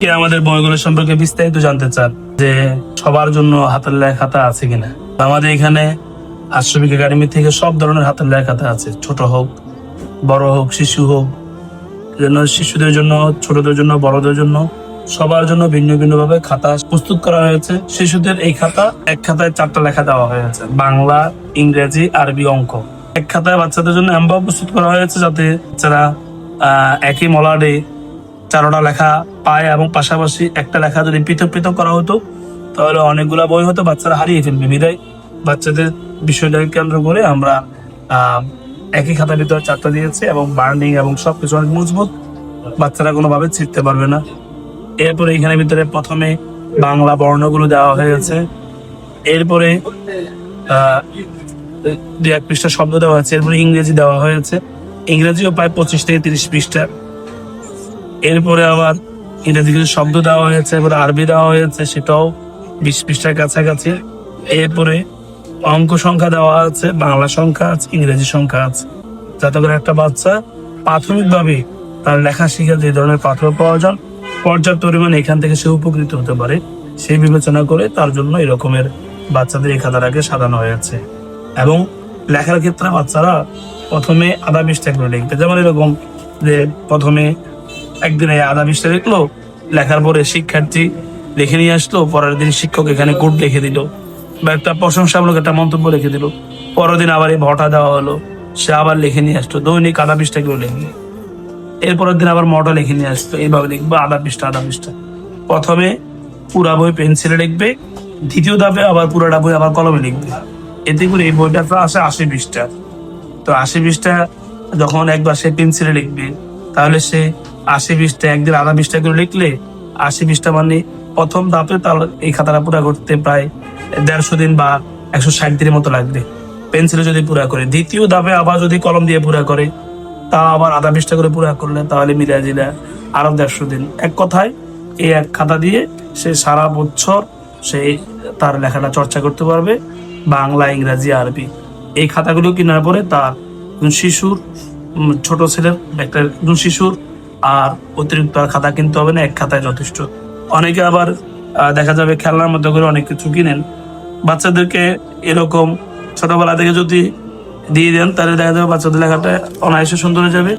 কে আমাদের বইগুলো সম্পর্কে বিস্তারিত জানতে চান? যে সবার জন্য হাতের লেখা খাতা আছে কিনা? আমাদের এখানে আশ্রমিক একাডেমি থেকে সব ধরনের হাতের লেখা খাতা আছে। ছোট হোক, বড় হোক, শিশু হোক। জন্য শিশুদের জন্য, ছোটদের জন্য, বড়দের জন্য সবার জন্য ভিন্ন ভিন্ন ভাবে খাতা প্রস্তুত করা হয়েছে। শিশুদের এই খাতা, এক খাতায় চারটা লেখা দেওয়া হয়েছে। বাংলা, ইংরেজি, আরবি অঙ্ক। এক খাতায় বাচ্চাদের জন্য এমবা প্রস্তুত করা হয়েছে যাতে বাচ্চারা একই মলাডে চারোটা লেখা পায় এবং পাশাপাশি একটা লেখা যদি পৃথক পৃথক করা হতো, তাহলে অনেকগুলো বই হতো বাচ্চারা হারিয়ে ফেলবে। বিদায়। বাচ্চাদের বিষয়টাকে কেন্দ্র করে আমরা একই খাতার ভিতরে চারটা দিয়েছি এবং বার্নিং এবং সব কিছু অনেক মজবুত। বাচ্চারা কোনোভাবে ছিটতে পারবে না। এরপরে এখানে ভিতরে প্রথমে বাংলা বর্ণগুলো দেওয়া হয়েছে। এরপরে দু এক পৃষ্ঠা শব্দ দেওয়া হয়েছে। এরপরে ইংরেজি দেওয়া হয়েছে। ইংরেজিও প্রায় পঁচিশ থেকে তিরিশ পৃষ্ঠা। এরপরে আবার ইংরেজি কিছু শব্দ দেওয়া হয়েছে এবার আরবি দেওয়া হয়েছে, সেটাও বিশ পৃষ্ঠার কাছাকাছি। এরপরে অঙ্ক সংখ্যা দেওয়া আছে, বাংলা সংখ্যা আছে, ইংরেজি সংখ্যা আছে। যাতে করে একটা বাচ্চা প্রাথমিকভাবে তার লেখা শিখে যে ধরনের পাঠ্য প্রয়োজন, পর্যাপ্ত পরিমাণে এখান থেকে সে উপকৃত হতে পারে, সেই বিবেচনা করে তার জন্য এই রকমের বাচ্চাদের এই খাতাটাকে সাজানো হয়েছে। এবং লেখার ক্ষেত্রে বাচ্চারা প্রথমে আধা পৃষ্ঠা করে লিখবে। যেমন এরকম যে প্রথমে একদিনে আধা পৃষ্ঠা দেখল, লেখার পরে শিক্ষার্থী লিখে নিয়ে আসলো, পরের দিন শিক্ষক এখানে কোড লিখে দিল। বা একটা প্রশংসামূলক একটা মন্তব্য লিখে দিল। পরের দিন আবার এই ভটা দেওয়া হলো। সে আবার লিখে নিয়ে আসতো দৈনিক পৃষ্ঠা করে লিখবে এরপরের দিন আবার মটা লিখে নিয়ে আসতো এইভাবে লিখবে আধা পৃষ্ঠা আধা পৃষ্ঠা প্রথমে পুরা বই পেন্সিলে লিখবে, দ্বিতীয় ধাপে আবার পুরাটা বই আবার কলমে লিখবে। এতে করে এই বইটা তো আসে আশি পৃষ্ঠা। তো আশি পৃষ্ঠা যখন একবার সে পেন্সিলে লিখবে, তাহলে সে আশি পৃষ্ঠা একদিন আধা পৃষ্ঠা করে লিখলে আশি পৃষ্ঠা মানে প্রথম ধাপে তার এই খাতাটা পুরা করতে প্রায় দেড়শো দিন বা একশো ষাট দিনের মতো লাগবে। পেন্সিলে যদি পুরা করে। দ্বিতীয় ধাপে আবার যদি কলম দিয়ে পুরা করে, তা আবার আধা পৃষ্ঠা করে পুরা করলে তাহলে মিলিয়ে দিলে আরও দেড়শো দিন। এক কথায় এই এক খাতা দিয়ে সে সারা বছর সে তার লেখাটা চর্চা করতে পারবে, বাংলা, ইংরাজি, আরবি। এই খাতাগুলো কেনার পরে তার শিশুর ছোট ছেলের, একটা শিশুর আর অতিরিক্ত আর খাতা কিনতে হবে না, এক খাতায় যথেষ্ট। অনেকে আবার দেখা যাবে খেলনার মধ্যে করে অনেক কিছু কিনেন। বাচ্চাদেরকে এরকম ছোটবেলা থেকে যদি দিয়ে দেন, তাহলে দেখা যাবে বাচ্চাদের লেখাটা অনায়াসে সুন্দর হয়ে যাবে।